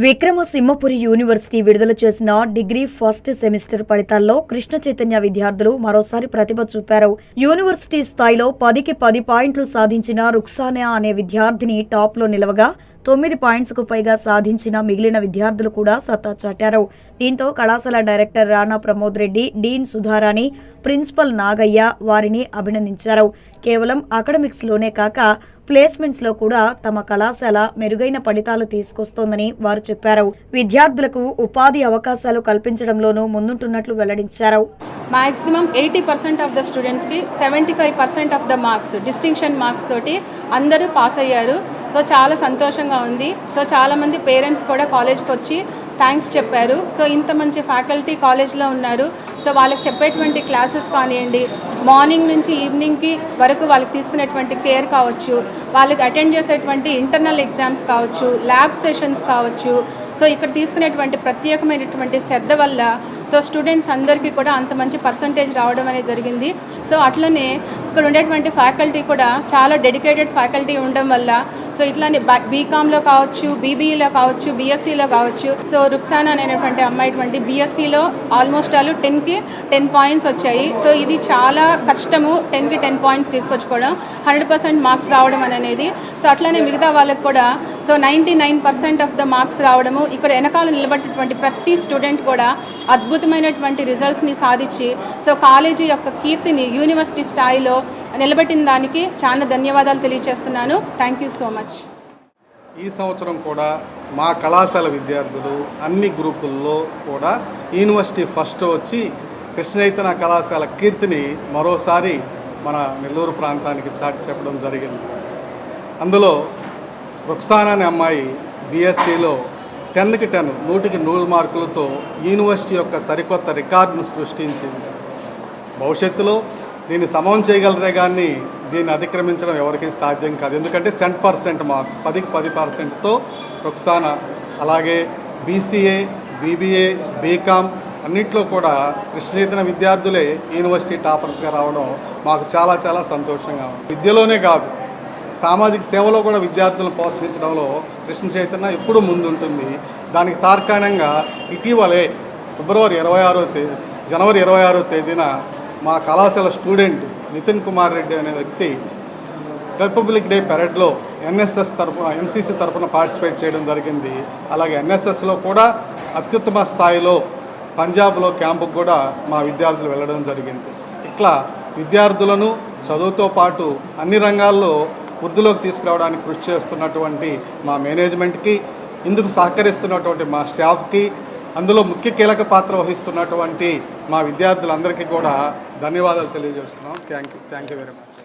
Vikrama Simhapuri university విడుదల చేసిన degree first semester ఫలితాల్లో కృష్ణ చైతన్య విద్యార్థులు మరోసారి ప్రతిభ చూపారు. యూనివర్సిటీ స్థాయిలో పదికి పది పాయింట్లు సాధించిన రుక్సానా అనే విద్యార్థిని టాప్లో నిలవగా తొమ్మిది పాయింట్స్కు పైగా సాధించిన మిగిలిన విద్యార్థులు కూడా సత్తా చాటారు. దీంతో కళాశాల director Rana Pramod Reddy dean Sudharani principal Nagaiah వారిని అభినందించారు. కేవలం అకాడమిక్స్లోనే కాక ప్లేస్మెంట్స్లో కూడా తమ కళాశాల మెరుగైన ఫలితాలు తీసుకొస్తోందని వారు చెప్పారు. విద్యార్థులకు ఉపాధి అవకాశాలు కల్పించడంలోనూ ముందుంటున్నట్లు వెల్లడించారు. Maximum eighty percent of the స్టూడెంట్స్కి seventy five percent of the marks distinction marks తోటి అందరూ పాస్ అయ్యారు. సో చాలా సంతోషంగా ఉంది. సో చాలామంది పేరెంట్స్ కూడా కాలేజ్కి వచ్చి థ్యాంక్స్ చెప్పారు. సో ఇంత మంచి ఫ్యాకల్టీ కాలేజ్లో ఉన్నారు. సో వాళ్ళకి చెప్పేటువంటి క్లాసెస్ కానివ్వండి మార్నింగ్ నుంచి ఈవినింగ్కి వరకు వాళ్ళకి తీసుకునేటువంటి కేర్ కావచ్చు వాళ్ళకి అటెండ్ చేసేటువంటి ఇంటర్నల్ ఎగ్జామ్స్ కావచ్చు ల్యాబ్ సెషన్స్ కావచ్చు. సో ఇక్కడ తీసుకునేటువంటి ప్రత్యేకమైనటువంటి శ్రద్ధ వల్ల సో స్టూడెంట్స్ అందరికీ కూడా అంత మంచి పర్సంటేజ్ రావడం అనేది జరిగింది. సో అట్లనే ఇక్కడ ఉండేటువంటి ఫ్యాకల్టీ కూడా చాలా డెడికేటెడ్ ఫ్యాకల్టీ ఉండడం వల్ల సో ఇట్లానే బీకామ్లో కావచ్చు బీబీఈలో కావచ్చు బీఎస్సీలో కావచ్చు. సో రుక్సానా అనేటువంటి అమ్మాయిటువంటి బీఎస్సీలో ఆల్మోస్ట్ ఆల్ టెన్కి టెన్ పాయింట్స్ వచ్చాయి. సో ఇది చాలా కష్టము టెన్కి టెన్ పాయింట్స్ తీసుకొచ్చుకోవడం హండ్రెడ్ పర్సెంట్ మార్క్స్ రావడం అనేది. సో అట్లనే మిగతా వాళ్ళకి కూడా so ninety nine percent of the marks రావడము ఇక్కడ వెనకాల నిలబడినటువంటి ప్రతి స్టూడెంట్ కూడా అద్భుతమైనటువంటి రిజల్ట్స్ని సాధించి సో కాలేజీ యొక్క కీర్తిని యూనివర్సిటీ స్థాయిలో నిలబెట్టిన దానికి చాలా ధన్యవాదాలు తెలియజేస్తున్నాను థ్యాంక్ యూ సో మచ్ ఈ సంవత్సరం కూడా మా కళాశాల విద్యార్థులు అన్ని గ్రూపుల్లో కూడా యూనివర్సిటీ ఫస్ట్ వచ్చి కృష్ణైతన కళాశాల కీర్తిని మరోసారి మన నెల్లూరు ప్రాంతానికి చాటి చెప్పడం జరిగింది. అందులో రుక్సానా అనే అమ్మాయి బీఎస్సీలో టెన్కి టెన్ నూటికి నూరు మార్కులతో యూనివర్సిటీ యొక్క సరికొత్త రికార్డును సృష్టించింది. భవిష్యత్తులో దీన్ని సమం చేయగలరే కానీ దీన్ని అతిక్రమించడం ఎవరికి సాధ్యం కాదు. ఎందుకంటే సెంట్ పర్సెంట్ మార్క్స్ పదికి పది పర్సెంట్తో రుక్సానా అలాగే బీసీఏ బీబీఏ బీకామ్ అన్నిట్లో కూడా కృష్ణ విద్యార్థులే యూనివర్సిటీ టాపర్స్గా రావడం మాకు చాలా చాలా సంతోషంగా ఉంది. విద్యలోనే కాదు సామాజిక సేవలో కూడా విద్యార్థులను ప్రోత్సహించడంలో కృష్ణ చైతన్య ఎప్పుడూ ముందుంటుంది. దానికి తార్కాణంగా ఇటీవలే ఫిబ్రవరి ఇరవై ఆరో తేదీ జనవరి ఇరవై ఆరో తేదీన మా కళాశాల స్టూడెంట్ నితిన్ కుమార్ రెడ్డి అనే వ్యక్తి రిపబ్లిక్ డే పెరడ్లో ఎన్ఎస్ఎస్ తరఫున ఎన్సీసీ తరపున పార్టిసిపేట్ చేయడం జరిగింది. అలాగే ఎన్ఎస్ఎస్లో కూడా అత్యుత్తమ స్థాయిలో పంజాబ్లో క్యాంపుకు కూడా మా విద్యార్థులు వెళ్ళడం జరిగింది. ఇట్లా విద్యార్థులను చదువుతో పాటు అన్ని రంగాల్లో వృద్ధిలోకి తీసుకురావడానికి కృషి చేస్తున్నటువంటి మా మేనేజ్మెంట్కి ఇందుకు సహకరిస్తున్నటువంటి మా స్టాఫ్కి అందులో ముఖ్య కీలక పాత్ర వహిస్తున్నటువంటి మా విద్యార్థులందరికీ కూడా ధన్యవాదాలు తెలియజేస్తున్నాం. Thank you thank you very much